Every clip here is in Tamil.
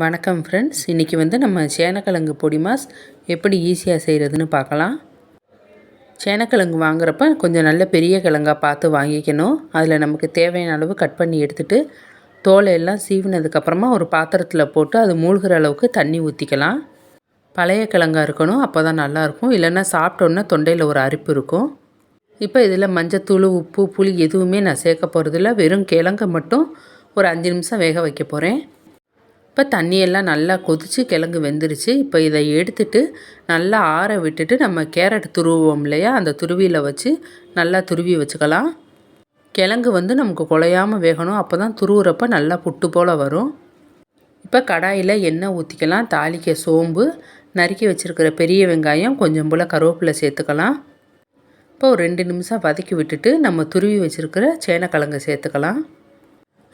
வணக்கம் ஃப்ரெண்ட்ஸ் இன்றைக்கி வந்து நம்ம சேனக்கிழங்கு பொடி மாஸ் எப்படி ஈஸியாக செய்கிறதுன்னு பார்க்கலாம். சேனக்கிழங்கு வாங்குறப்ப கொஞ்சம் நல்ல பெரிய கிழங்கா பார்த்து வாங்கிக்கணும். அதில் நமக்கு தேவையான அளவு கட் பண்ணி எடுத்துகிட்டு தோலை எல்லாம் சீவினதுக்கப்புறமா ஒரு பாத்திரத்தில் போட்டு அது மூழ்கிற அளவுக்கு தண்ணி ஊற்றிக்கலாம் பழைய கிழங்கா இருக்கணும் அப்போ தான் நல்லாயிருக்கும் இல்லைன்னா சாப்பிட்டோன்னே தொண்டையில் ஒரு அரிப்பு இருக்கும். இப்போ இதில் மஞ்சத்தூள் உப்பு புளி எதுவுமே நான் சேர்க்க போகிறதில்ல வெறும் கிழங்கை மட்டும் ஒரு அஞ்சு நிமிஷம் வேக வைக்க போகிறேன் இப்போ தண்ணியெல்லாம் நல்லா கொதித்து கிழங்கு வெந்துருச்சு. இப்போ இதை எடுத்துட்டு நல்லா ஆற விட்டுட்டு நம்ம கேரட் துருவோம் இல்லையா? அந்த துருவியில் வச்சு நல்லா துருவி வச்சுக்கலாம். கிழங்கு வந்து நமக்கு குலையாமல் வேகணும். அப்போ தான் துருவுறப்ப நல்லா புட்டு போல் வரும். இப்போ கடாயில் எண்ணெய் ஊற்றிக்கலாம் தாளிக்க சோம்பு நறுக்கி வச்சுருக்கிற பெரிய வெங்காயம் கொஞ்சம் போல் கருவேப்பிலை சேர்த்துக்கலாம். இப்போ ஒரு ரெண்டு நிமிஷம் வதக்கி விட்டுட்டு நம்ம துருவி வச்சுருக்கிற சேனக்கிழங்கு சேர்த்துக்கலாம்.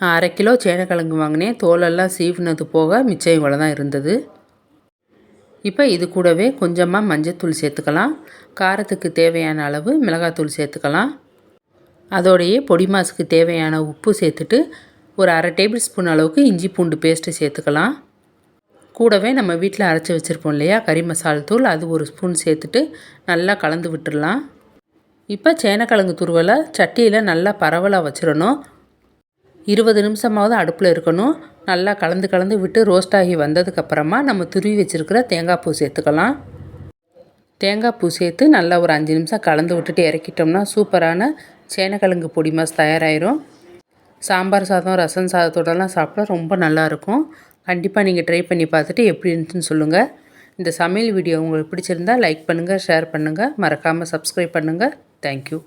அரை கிலோ சேனக்கிழங்கு வாங்கினேன். தோலெல்லாம் சீவினது போக மிச்சம் இவ்வளோ தான் இருந்தது. இப்போ இது கூடவே கொஞ்சமாக மஞ்சத்தூள் சேர்த்துக்கலாம். காரத்துக்கு தேவையான அளவு மிளகாத்தூள் சேர்த்துக்கலாம். அதோடையே பொடி மாசுக்கு தேவையான உப்பு சேர்த்துட்டு ஒரு அரை டேபிள் ஸ்பூன் அளவுக்கு இஞ்சி பூண்டு பேஸ்ட்டு சேர்த்துக்கலாம். கூடவே நம்ம வீட்டில் அரைச்சி வச்சுருப்போம் இல்லையா? கறி மசால் தூள் அது ஒரு ஸ்பூன் சேர்த்துட்டு நல்லா கலந்து விட்டுடலாம் இப்போ சேனக்கிழங்கு துருவலை சட்டியில் நல்லா பரவலாக வச்சிடணும். இருபது நிமிஷமாவது அடுப்பில் இருக்கணும். நல்லா கலந்து கலந்து விட்டு ரோஸ்ட் ஆகி வந்ததுக்கப்புறமா நம்ம துருவி வச்சுருக்கிற தேங்காய் பூ சேர்த்துக்கலாம். தேங்காய் பூ சேர்த்து நல்லா ஒரு அஞ்சு நிமிஷம் கலந்து விட்டுட்டு இறக்கிட்டோம்னா சூப்பரான சேனக்கிழங்கு பொடி மாஸ் தயாராகிரும் சாம்பார் சாதம் ரசம் சாதத்தோடலாம் சாப்பிட்டா ரொம்ப நல்லாயிருக்கும் கண்டிப்பாக நீங்கள் ட்ரை பண்ணி பார்த்துட்டு எப்படி இருந்துச்சுன்னு சொல்லுங்கள் இந்த சமையல் வீடியோ உங்களுக்கு பிடிச்சிருந்தால் லைக் பண்ணுங்கள் ஷேர் பண்ணுங்கள் மறக்காமல் சப்ஸ்கிரைப் பண்ணுங்கள் தேங்க்யூ